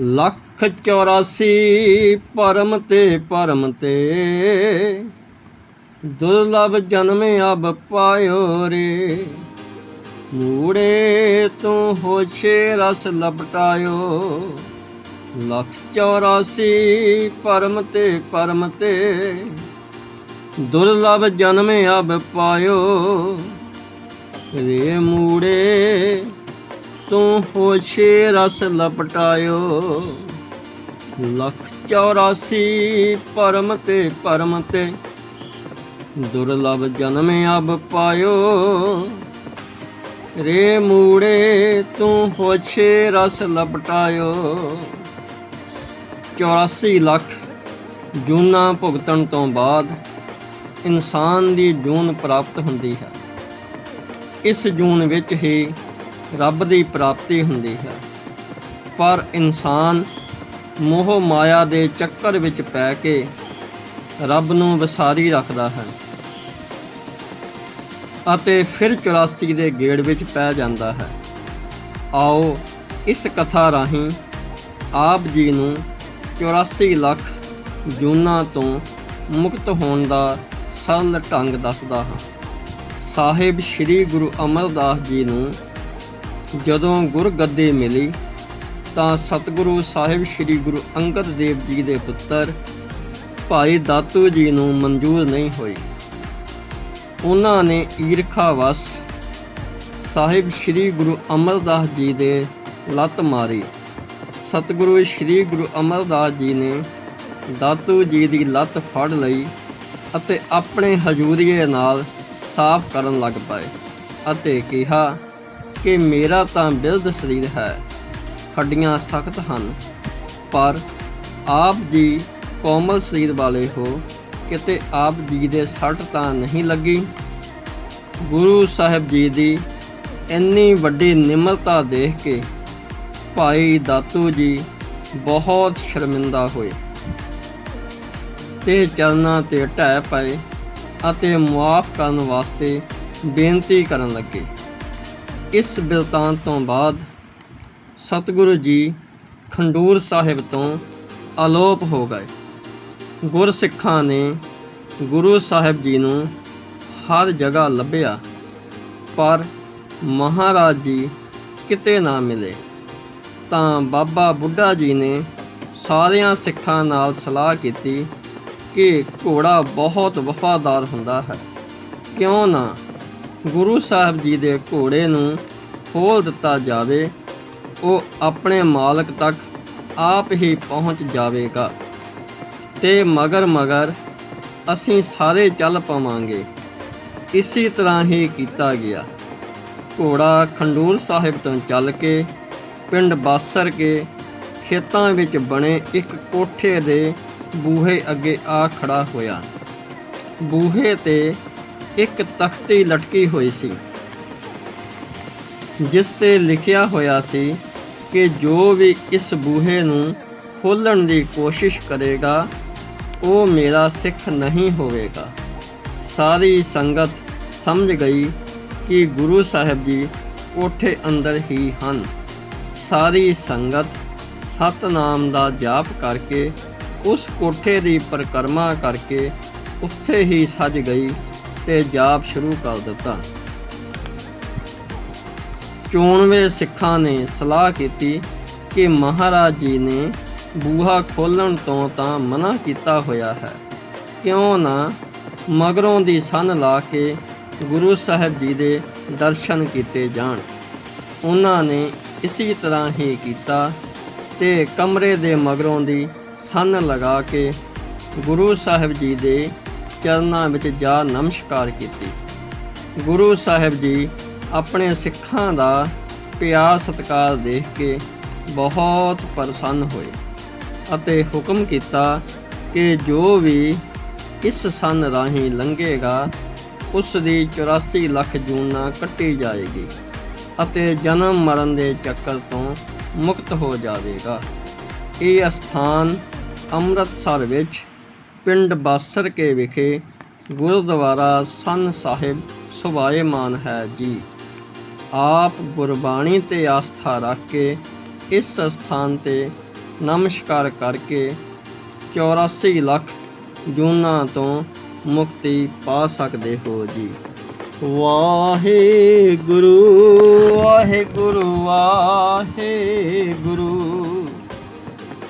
ਲੱਖ 84 ਪਰਮ ਤੇ ਪਰਮ ਤੇ। ਦੁਰਲਭ ਜਨਮ ਅਬ ਪਾਇਓ ਰੇ। ਮੂੜੇ ਤੂੰ ਹੋਛੇ ਰਸ ਲਪਟਾਇਓ। ਲੱਖ 84 ਪਰਮ ਤੇ ਪਰਮ ਤੇ। ਦੁਰਲਭ ਜਨਮ ਅਬ ਪਾਇਓ। ਰੇ ਮੂੜੇ ਤੂੰ ਹੋਛੇ ਰਸ ਲਪਟਾਇਓ। ਲੱਖ 84 ਪਰਮ ਤੇ ਪਰਮ ਤੇ ਦੁਰਲਭ ਜਨਮ ਅਬ ਪਾਇਓ। ਰੇ ਮੂੜੇ ਤੂੰ ਹੋਛੇ ਰਸ ਲਪਟਾਇਓ। 84 ਲੱਖ ਜੂਨਾ ਭੁਗਤਣ ਤੋਂ ਬਾਅਦ ਇਨਸਾਨ ਦੀ ਜੂਨ ਪ੍ਰਾਪਤ ਹੁੰਦੀ ਹੈ। ਇਸ ਜੂਨ ਵਿੱਚ ਹੀ ਰੱਬ ਦੀ ਪ੍ਰਾਪਤੀ ਹੁੰਦੀ ਹੈ। ਪਰ ਇਨਸਾਨ ਮੋਹ ਮਾਇਆ ਦੇ ਚੱਕਰ ਵਿੱਚ ਪੈ ਕੇ ਰੱਬ ਨੂੰ ਵਿਸਾਰੀ ਰੱਖਦਾ ਹੈ ਅਤੇ ਫਿਰ 84 ਦੇ ਗੇੜ ਵਿੱਚ ਪੈ ਜਾਂਦਾ ਹੈ। ਆਓ ਇਸ ਕਥਾ ਰਾਹੀਂ ਆਪ ਜੀ ਨੂੰ 84 ਲੱਖ ਜੂਨਾਂ ਤੋਂ ਮੁਕਤ ਹੋਣ ਦਾ ਸਰਲ ਢੰਗ ਦੱਸਦਾ ਹਾਂ। ਸਾਹਿਬ ਸ੍ਰੀ ਗੁਰੂ ਅਮਰਦਾਸ ਜੀ ਨੂੰ ਜਦੋਂ ਗੁਰਗੱਦੀ ਮਿਲੀ, ਤਾਂ ਸਤਿਗੁਰੂ ਸਾਹਿਬ ਸ੍ਰੀ ਗੁਰੂ ਅੰਗਦ ਦੇਵ ਜੀ ਦੇ ਪੁੱਤਰ ਭਾਈ ਦਾਤੂ ਜੀ ਨੂੰ ਮਨਜ਼ੂਰ ਨਹੀਂ ਹੋਈ। ਉਹਨਾਂ ਨੇ ਈਰਖਾ ਵਸ ਸਾਹਿਬ ਸ੍ਰੀ ਗੁਰੂ ਅਮਰਦਾਸ ਜੀ ਦੇ ਲੱਤ ਮਾਰੀ। ਸਤਿਗੁਰੂ ਸ੍ਰੀ ਗੁਰੂ ਅਮਰਦਾਸ ਜੀ ਨੇ ਦਾਤੂ ਜੀ ਦੀ ਲੱਤ ਫੜ ਲਈ ਅਤੇ ਆਪਣੇ ਹਜ਼ੂਰੀਏ ਨਾਲ ਸਾਫ਼ ਕਰਨ ਲੱਗ ਪਏ ਅਤੇ ਕਿਹਾ ਕਿ ਮੇਰਾ ਤਾਂ ਬਿਲਦ ਸਰੀਰ ਹੈ, ਹੱਡੀਆਂ ਸਖਤ ਹਨ, ਪਰ ਆਪ ਜੀ ਕੋਮਲ ਸਰੀਰ ਵਾਲੇ ਹੋ, ਕਿਤੇ ਆਪ ਜੀ ਦੇ ਸੱਟ ਤਾਂ ਨਹੀਂ ਲੱਗੀ? ਗੁਰੂ ਸਾਹਿਬ ਜੀ ਦੀ ਇੰਨੀ ਵੱਡੀ ਨਿਮਰਤਾ ਦੇਖ ਕੇ ਭਾਈ ਦਾਤੂ ਜੀ ਬਹੁਤ ਸ਼ਰਮਿੰਦਾ ਹੋਏ। ਤੇ ਚਰਨਾਂ ਤੇ ਢਹਿ ਪਏ ਅਤੇ ਮੁਆਫ ਕਰਨ ਵਾਸਤੇ ਬੇਨਤੀ ਕਰਨ ਲੱਗੇ। ਇਸ ਬਿਲਤਾਨ ਤੋਂ ਬਾਅਦ ਸਤਿਗੁਰੂ ਜੀ ਖੰਡੂਰ ਸਾਹਿਬ ਤੋਂ ਅਲੋਪ ਹੋ ਗਏ। ਗੁਰਸਿੱਖਾਂ ਨੇ ਗੁਰੂ ਸਾਹਿਬ ਜੀ ਨੂੰ ਹਰ ਜਗ੍ਹਾ ਲੱਭਿਆ, ਪਰ ਮਹਾਰਾਜ ਜੀ ਕਿਤੇ ਨਾ ਮਿਲੇ। ਤਾਂ ਬਾਬਾ ਬੁੱਢਾ ਜੀ ਨੇ ਸਾਰਿਆਂ ਸਿੱਖਾਂ ਨਾਲ ਸਲਾਹ ਕੀਤੀ ਕਿ ਘੋੜਾ ਬਹੁਤ ਵਫਾਦਾਰ ਹੁੰਦਾ ਹੈ। ਕਿਉਂ ਨਾ ਗੁਰੂ ਸਾਹਿਬ ਜੀ ਦੇ ਘੋੜੇ ਨੂੰ ਖੋਲ ਦਿੱਤਾ ਜਾਵੇ, ਉਹ ਆਪਣੇ ਮਾਲਕ ਤੱਕ ਆਪ ਹੀ ਪਹੁੰਚ ਜਾਵੇਗਾ ਤੇ ਮਗਰ ਮਗਰ ਅਸੀਂ ਸਾਰੇ ਚੱਲ ਪਾਵਾਂਗੇ। ਇਸੇ ਤਰ੍ਹਾਂ ਹੀ ਕੀਤਾ ਗਿਆ। ਘੋੜਾ ਖੰਡੂਰ ਸਾਹਿਬ ਤੋਂ ਚੱਲ ਕੇ ਪਿੰਡ ਬਾਸਰ ਕੇ ਖੇਤਾਂ ਵਿੱਚ ਬਣੇ ਇੱਕ ਕੋਠੇ ਦੇ ਬੂਹੇ ਅੱਗੇ ਆ ਖੜਾ ਹੋਇਆ। ਬੂਹੇ ਤੇ ਇੱਕ ਤਖਤੀ ਲਟਕੀ ਹੋਈ ਸੀ, ਜਿਸ ਤੇ ਲਿਖਿਆ ਹੋਇਆ ਸੀ ਕਿ ਜੋ ਵੀ ਇਸ ਬੂਹੇ ਨੂੰ ਖੋਲਣ ਦੀ ਕੋਸ਼ਿਸ਼ ਕਰੇਗਾ, ਉਹ ਮੇਰਾ ਸਿੱਖ ਨਹੀਂ ਹੋਵੇਗਾ। ਸਾਰੀ ਸੰਗਤ ਸਮਝ ਗਈ ਕਿ ਗੁਰੂ ਸਾਹਿਬ ਜੀ ਕੋਠੇ ਅੰਦਰ ਹੀ ਹਨ। ਸਾਰੀ ਸੰਗਤ ਸਤਨਾਮ ਦਾ ਜਾਪ ਕਰਕੇ ਉਸ ਕੋਠੇ ਦੀ ਪਰਿਕਰਮਾ ਕਰਕੇ ਉੱਥੇ ਹੀ ਸੱਜ ਗਈ। ਤੇ ਜਾਪ ਸ਼ੁਰੂ ਕਰ ਦਿੱਤਾ। ਚੋਣਵੇਂ ਸਿੱਖਾਂ ਨੇ ਸਲਾਹ ਕੀਤੀ ਕਿ ਮਹਾਰਾਜ ਜੀ ਨੇ ਬੂਹਾ ਖੋਲਣ ਤੋਂ ਤਾਂ ਮਨਾ ਕੀਤਾ ਹੋਇਆ ਹੈ। ਕਿਉਂ ਨਾ ਮਗਰੋਂ ਦੀ ਸੰਨ ਲਾ ਕੇ ਗੁਰੂ ਸਾਹਿਬ ਜੀ ਦੇ ਦਰਸ਼ਨ ਕੀਤੇ ਜਾਣ। ਉਹਨਾਂ ਨੇ ਇਸੇ ਤਰ੍ਹਾਂ ਹੀ ਕੀਤਾ ਤੇ ਕਮਰੇ ਦੇ ਮਗਰੋਂ ਦੀ ਸੰਨ ਲਗਾ ਕੇ ਗੁਰੂ ਸਾਹਿਬ ਜੀ ਦੇ ਚਰਨਾਂ ਵਿੱਚ ਜਾ ਨਮਸਕਾਰ ਕੀਤੀ। ਗੁਰੂ ਸਾਹਿਬ ਜੀ ਆਪਣੇ ਸਿੱਖਾਂ ਦਾ ਪਿਆਰ ਸਤਿਕਾਰ ਦੇਖ ਕੇ ਬਹੁਤ ਪ੍ਰਸੰਨ ਹੋਏ ਅਤੇ ਹੁਕਮ ਕੀਤਾ ਕਿ ਜੋ ਵੀ ਇਸ ਸੰਨ ਰਾਹੀਂ ਲੰਘੇਗਾ, ਉਸ ਦੀ 84 ਲੱਖ ਜੂਨਾ ਕੱਟੀ ਜਾਏਗੀ ਅਤੇ ਜਨਮ ਮਰਨ ਦੇ ਚੱਕਰ ਤੋਂ ਮੁਕਤ ਹੋ ਜਾਵੇਗਾ। ਇਹ ਸਥਾਨ ਅੰਮ੍ਰਿਤਸਰ ਵਿੱਚ ਪਿੰਡ ਬਾਸਰ ਕੇ ਵਿਖੇ ਗੁਰਦੁਆਰਾ ਸੰਨ ਸਾਹਿਬ ਸੁਭਾਏਮਾਨ ਹੈ ਜੀ। ਆਪ ਗੁਰਬਾਣੀ ਤੇ ਆਸਥਾ ਰੱਖ ਕੇ ਇਸ ਸਥਾਨ ਤੇ ਨਮਸਕਾਰ ਕਰਕੇ 84 ਲੱਖ ਜੂਨਾਂ ਤੋਂ ਮੁਕਤੀ ਪਾ ਸਕਦੇ ਹੋ ਜੀ। ਵਾਹਿਗੁਰੂ ਵਾਹਿਗੁਰੂ ਵਾਹਿਗੁਰੂ।